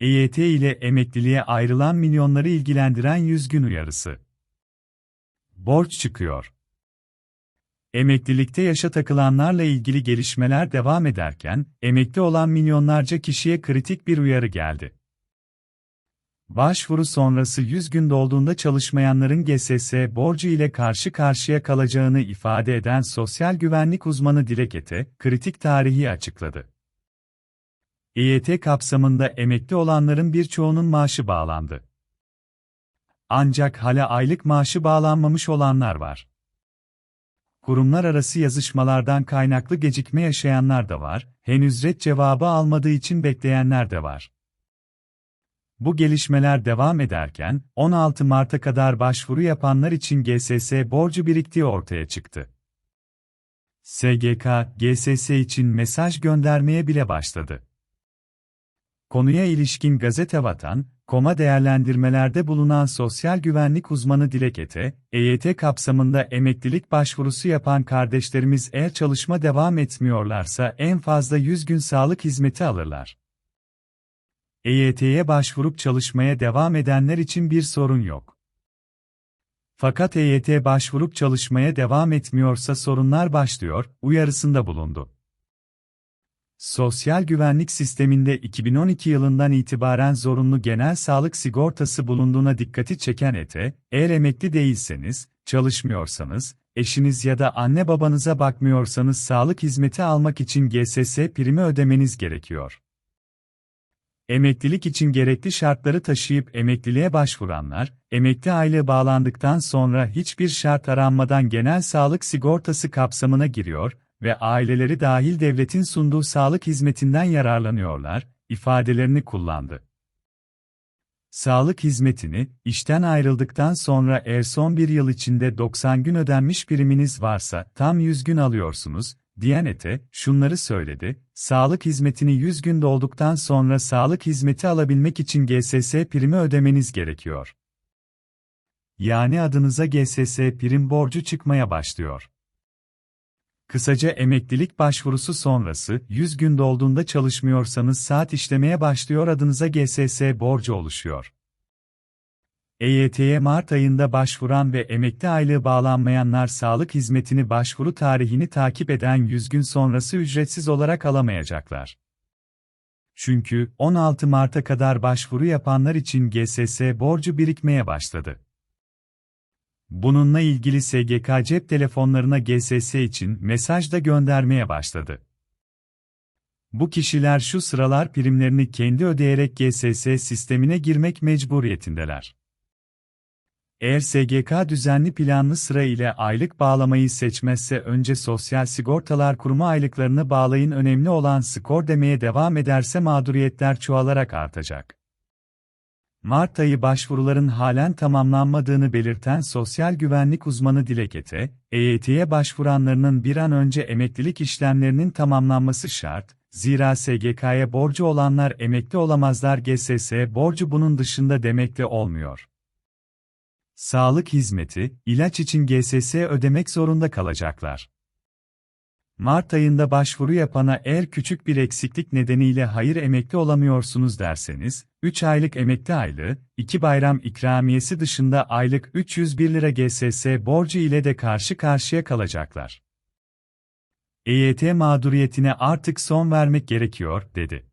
EYT ile emekliliğe ayrılan milyonları ilgilendiren 100 gün uyarısı. Borç çıkıyor. Emeklilikte yaşa takılanlarla ilgili gelişmeler devam ederken, emekli olan milyonlarca kişiye kritik bir uyarı geldi. Başvuru sonrası 100 gün dolduğunda çalışmayanların GSS borcu ile karşı karşıya kalacağını ifade eden sosyal güvenlik uzmanı Dilek Ete, kritik tarihi açıkladı. EYT kapsamında emekli olanların birçoğunun maaşı bağlandı. Ancak hala aylık maaşı bağlanmamış olanlar var. Kurumlar arası yazışmalardan kaynaklı gecikme yaşayanlar da var, henüz red cevabı almadığı için bekleyenler de var. Bu gelişmeler devam ederken, 16 Mart'a kadar başvuru yapanlar için GSS borcu biriktiği ortaya çıktı. SGK, GSS için mesaj göndermeye bile başladı. Konuya ilişkin gazete Vatan, Koma değerlendirmelerde bulunan sosyal güvenlik uzmanı Dilek Ete, EYT kapsamında emeklilik başvurusu yapan kardeşlerimiz eğer çalışma devam etmiyorlarsa en fazla 100 gün sağlık hizmeti alırlar. EYT'ye başvurup çalışmaya devam edenler için bir sorun yok. Fakat EYT başvurup çalışmaya devam etmiyorsa sorunlar başlıyor, uyarısında bulundu. Sosyal güvenlik sisteminde 2012 yılından itibaren zorunlu genel sağlık sigortası bulunduğuna dikkati çeken ETE, eğer emekli değilseniz, çalışmıyorsanız, eşiniz ya da anne babanıza bakmıyorsanız sağlık hizmeti almak için GSS primi ödemeniz gerekiyor. Emeklilik için gerekli şartları taşıyıp emekliliğe başvuranlar, emekli aylığı bağlandıktan sonra hiçbir şart aranmadan genel sağlık sigortası kapsamına giriyor ve aileleri dahil devletin sunduğu sağlık hizmetinden yararlanıyorlar, ifadelerini kullandı. Sağlık hizmetini, işten ayrıldıktan sonra eğer son bir yıl içinde 90 gün ödenmiş priminiz varsa tam 100 gün alıyorsunuz, Diyanete, şunları söyledi, sağlık hizmetini 100 gün dolduktan sonra sağlık hizmeti alabilmek için GSS primi ödemeniz gerekiyor. Yani adınıza GSS prim borcu çıkmaya başlıyor. Kısaca emeklilik başvurusu sonrası 100 gün dolduğunda çalışmıyorsanız saat işlemeye başlıyor adınıza GSS borcu oluşuyor. EYT'ye Mart ayında başvuran ve emekli aylığı bağlanmayanlar sağlık hizmetini başvuru tarihini takip eden 100 gün sonrası ücretsiz olarak alamayacaklar. Çünkü 16 Mart'a kadar başvuru yapanlar için GSS borcu birikmeye başladı. Bununla ilgili SGK cep telefonlarına GSS için mesaj da göndermeye başladı. Bu kişiler şu sıralar primlerini kendi ödeyerek GSS sistemine girmek mecburiyetindeler. Eğer SGK düzenli planlı sıra ile aylık bağlamayı seçmezse önce Sosyal Sigortalar Kurumu aylıklarını bağlayın önemli olan skor demeye devam ederse mağduriyetler çoğalarak artacak. Mart ayı başvuruların halen tamamlanmadığını belirten sosyal güvenlik uzmanı Dilek Ete, EYT'ye başvuranlarının bir an önce emeklilik işlemlerinin tamamlanması şart, zira SGK'ya borcu olanlar emekli olamazlar GSS borcu bunun dışında demekle olmuyor. Sağlık hizmeti, ilaç için GSS ödemek zorunda kalacaklar. Mart ayında başvuru yapana eğer küçük bir eksiklik nedeniyle hayır emekli olamıyorsunuz derseniz, 3 aylık emekli aylığı, 2 bayram ikramiyesi dışında aylık 301 lira GSS borcu ile de karşı karşıya kalacaklar. EYT mağduriyetine artık son vermek gerekiyor, dedi.